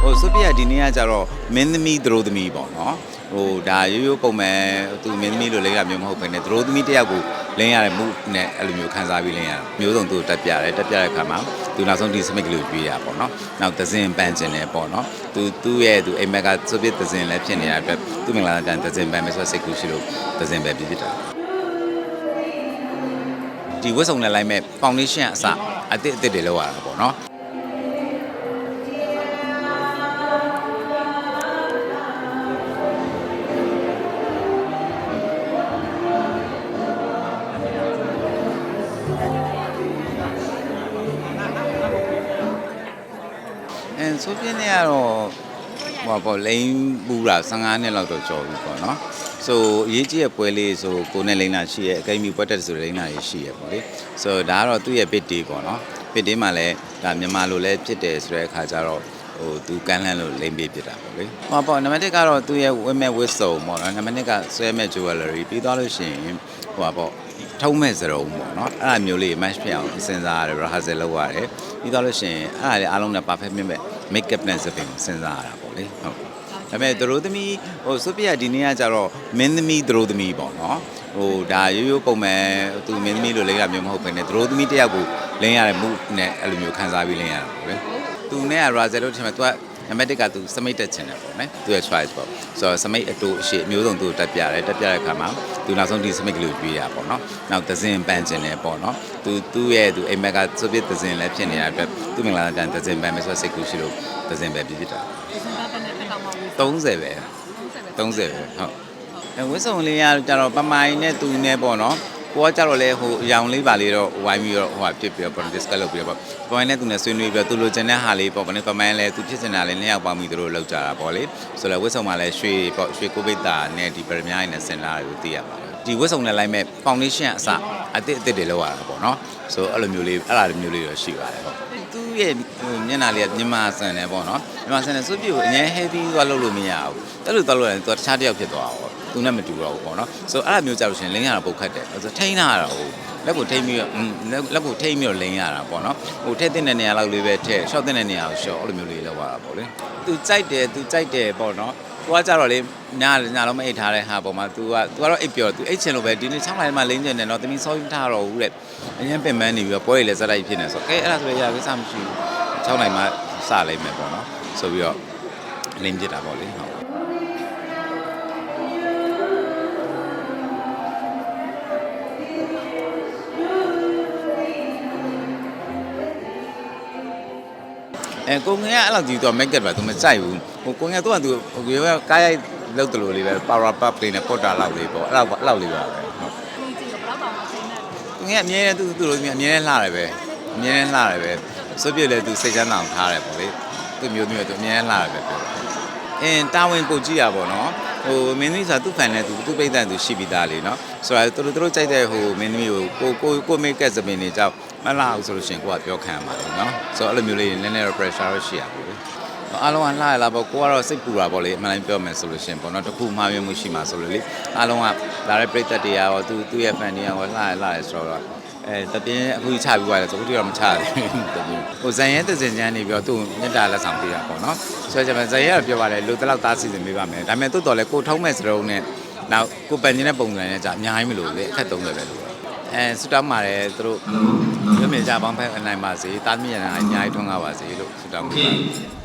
ဟိုဆိုဖီယာဒီနေ့ကကြတော့မင်းသမီးသရိုးသမီးပေါ့နော်ဟိုဒါရိုးရိုးပုံမှန်သူမင်းသမီးလိုလိမ့်တာမျိုးမဟုတ်ဘဲနဲ့သရိုးသမီးတယောက်ကိုလင်းရတဲ့မှုနဲ့အဲ့လိုမျိုးခံစားပြီးလင်းရတာမျိုးစုံသူ့ကိုတက်ပြတယ်တက်ပြတဲ့အခါမှာသူနောက်ဆုံးဒီစမစ်ကလေးကိုကြွေးရပေါ့နော်နောက်သဇင်ပန်းကျင်တယ်ပေါ့နော်သူသူ့ရဲ့သူအိမ်မက်ကဆိုဖီသဇင်လည်းဖြစ်နေတာအတွက်သူ့မင်္ဂလာတန်သဇင်ပန်းမယ်ဆိုတော့စိတ်ကူးရှိလို့သဇင်ပဲပြစ်ပြစ်တာဒီဝတ်စုံနဲ့လိုက်မဲ့ foundation အစအစ်စ်အစ်စ်တွေလောက်ရတာပေါ့နော် ဆိုပြင်းနေကတော့ဟောပေါ့လိန်ပူတာ15နှစ်လောက်တော့ကျော်ပြီပေါ့နော်ဆိုအရေးကြီးရဲ့ပွဲလေးဆိုကိုနဲ့လိန်နာရှိရဲ့အကယ်ဒမီပွဲတက်ဆိုလိန်နာကြီးရှိရဲ့ပေါ့လေဆိုဒါကတော့သူ့ရဲ့ bit day ပေါ့နော် bit day မှာလည်းဒါမြန်မာလိုလည်းဖြစ်တယ်ဆိုတဲ့အခါကျတော့ဟိုသူကန်းလှမ်းလို့လိန်ပေးပြတာပေါ့လေဟောပေါ့နံပါတ်1ကတော့သူ့ရဲ့ဝတ်မဲ့ဝတ်စုံပေါ့နော်နံပါတ်2ကဆွဲမဲ့ jewelry ပြီးသွားလို့ရှိရင်ဟိုပါပေါ့ထုံးမဲ့စရုံပေါ့နော်အဲ့ဒါမျိုးလေး match ဖြစ်အောင်စဉ်းစားရတယ် rehearsal လုပ်ရတယ်ပြီးသွားလို့ရှိရင်အဲ့ဒါလေးအားလုံးနဲ့ perfect မြင်မဲ့ make up နဲ့စပင်ကိုစဉ်းစားရတာပေါ့လေဟုတ်ဒါပေမဲ့သရိုးသမီးဟိုဆိုဖီယာဒီနေ့ကကြတော့မင်းသမီးသရိုးသမီးပေါ့နော်ဟိုဒါရိုးရိုးပုံမှန်သူမင်းသမီးလိုလိမ့်တာမျိုးမဟုတ်ဘဲနဲ့သရိုးသမီးတယောက်ကိုလင်းရတဲ့မှုနဲ့အဲ့လိုမျိုးခံစားပြီးလင်းရတာပေါ့လေသူနဲ့က Razel လို့ထင်မှာ तू က နံပါတ်1ကသူစမိတ်တက်ချင်တယ်ပေါ့နော်သူရဲ့ choice ပေါ့ဆိုတော့စမိတ်အတူအရှိအမျိုးစုံသူ့ကိုတက်ပြတယ်တက်ပြတဲ့အခါမှာသူနောက်ဆုံးဒီစမိတ်ကလေးကိုကြွေးရပေါ့နော်နောက်သဇင်ပန်းကျင်တယ်ပေါ့နော်သူသူ့ရဲ့သူအိမ်မက်ကဆိုပြသဇင်လည်းဖြစ်နေတာအတွက်သူ့မင်္ဂလာတန်သဇင်ပန်းမယ်ဆိုတော့စိတ်ကူးရှိလို့သဇင်ပဲပြစ်ပြစ်တာဒီစံသားတဲ့တက်ကောင်မှဝေး30ပဲ30ပဲဟုတ်အဲဝစ်စုံလေးကကြတော့ပမိုင်နဲ့သူနဲ့ပေါ့နော် ကိုကကြတော့လေဟိုအယောင်လေးပါလေးတော့ဝိုင်းပြီးတော့ဟိုဟာဖြစ်ပြီးတော့ပေါ့ discuss လုပ်ပြီးတော့ပေါ့ပမိုင်နဲ့သူနဲ့ဆွေးနွေးပြီးတော့သူလိုချင်တဲ့ဟာလေးပေါ့ဗနဲ့ပမိုင်လည်းသူဖြစ်စင်တာလေးနှစ်ယောက်ပေါင်းပြီးသူတို့လောက်ကြတာပေါ့လေဆိုတော့ဝစ်စုံမှာလည်းရွှေပေါ့ရွှေကိုဗစ်တာနဲ့ဒီပရမညာနဲ့စင်လာတွေကိုသိရပါတယ်ဒီဝစ်စုံနဲ့လိုက်မဲ့ foundation အစအစ်စ်အစ်စ်တွေလောက်ရတာပေါ့နော်ဆိုအဲ့လိုမျိုးလေးအဲ့လိုမျိုးလေးတော့ရှိပါတယ်ဟုတ်သူ့ရဲ့ဟိုမျက်နှာလေးကမြန်မာဆန်တယ်ပေါ့နော်မြန်မာဆန်တယ်ဆိုပြကိုအရင် heavy သွားလုပ်လို့မရဘူးတက်လို့သွားလို့ရတယ်သူကတခြားတစ်ယောက်ဖြစ်သွားတာပေါ့ သူနဲ့မတူတော့ဘူးပေါ့နော်ဆိုအဲ့လိုမျိုးကြောက်လို့ရှရင်လင်းရတာပုတ်ခတ်တယ်ဆိုထိန်းထားရတာဟိုလက်ကိုထိန်းပြီးတော့လက်ကိုထိန်းပြီးတော့လင်းရတာပေါ့နော်ဟိုထည့်တဲ့နေရာလောက်လေးပဲထည့်ရှော့တဲ့နေရာကိုရှော့အဲ့လိုမျိုးလေးလောက်ရတာပေါ့လေသူကြိုက်တယ်သူကြိုက်တယ်ပေါ့နော်သူကကြတော့လေညာညာလုံးမအိတ်ထားတဲ့ဟာပေါ်မှာ तू က तू ကတော့အိတ်ပြော तू အိတ်ချင်လို့ပဲဒီနေ့6လိုင်းမှာလိမ့်ကျင်တယ်နော်တမီစောင်းထားတော့ဘူးတဲ့အရင်ပင်ပန်းနေပြီးတော့ပွဲတွေလည်းစက်တိုက်ဖြစ်နေဆိုတော့ကဲအဲ့ဒါဆိုရရကိစ္စမရှိဘူး 6နိုင်မှစလိုက်မယ်ပေါ့နော်ဆိုပြီးတော့လင်းပြစ်တာပေါ့လေဟုတ် အဲကိုငယ်ကအဲ့လောက်ကြီးတော့ make up ပဲသူမကြိုက်ဘူးဟိုကိုငယ်တော့သူဟိုကကားရိုက်လောက်တလို့လေးပဲ power pop လေးနဲ့ပေါ်တာလောက်လေးပေါ့အဲ့လောက်အဲ့လောက်လေးပါပဲဟုတ်ကိုကြီးကဘယ်တော့မှချိန်နေသူငယ်အမြဲတမ်းသူသူ့လိုအမြဲတမ်းလှတယ်ပဲအမြဲတမ်းလှတယ်ပဲဆိုပြည့်လဲသူစိတ်ချမ်းသာအောင်ထားတယ်ပေါ့လေသူမျိုးမျိုးသူအမြဲတမ်းလှတယ်ပဲပြောအင်းတာဝန်ကိုကြည့်ရပါတော့ ဟိုမင်းသမီးဆိုတာသူ့ဖန်နဲ့သူသူ့ပိတ်တဲ့သူရှိပြီးသားလေနော်ဆိုတော့သူတို့သူတို့ကြိုက်တဲ့ဟိုမင်းသမီးကိုကိုကိုကိုမိတ်ကက်စပင်နေကြောက်မလှဘူးဆိုလို့ရှိရင်ကိုကပြောခံရမှာလေနော်ဆိုတော့အဲ့လိုမျိုးလေးနည်းနည်းတော့ pressure တော့ရှိရပါဘူးအားလုံးကလှရလားပေါ့ကိုကတော့စိတ်ပူတာပေါ့လေအမှန်တိုင်းပြောမယ်ဆိုလို့ရှိရင်ပေါ့နော်တခုမှားမြင်မှုရှိမှာဆိုလို့လေအားလုံးကလာတဲ့ပြိသက်တွေကရောသူသူ့ရဲ့ fan တွေကရောလှရလှရဆိုတော့ အဲတပြင်းအခုချပြီးသွားတယ်ဆိုအခုတော့မချသေးဘူးတပြင်းဟိုဇန်ရဲသစင်ချမ်းနေပြီးတော့သူ့မြတ်တာလက်ဆောင်ပေးတာပေါ့နော်ဆိုတော့ကျွန်တော်ဇန်ရဲကပြောပါတယ်လူတစ်လောက်သားစီစဉ်ပေးပါမယ်ဒါပေမဲ့တိုးတော်လဲကိုထုံးမဲ့စရုံးနဲ့နောက်ကိုပန်ချင်းတဲ့ပုံစံနဲ့じゃအများကြီးမလို့လေအခက်30ပဲလို့အဲဆူတောင်းပါတယ်သူတို့ရုံးမြကြပေါင်းဖက်အနိုင်ပါစေတာသမီးရနာအများကြီးထွန်းကားပါစေလို့ဆူတောင်းပေးပါတယ်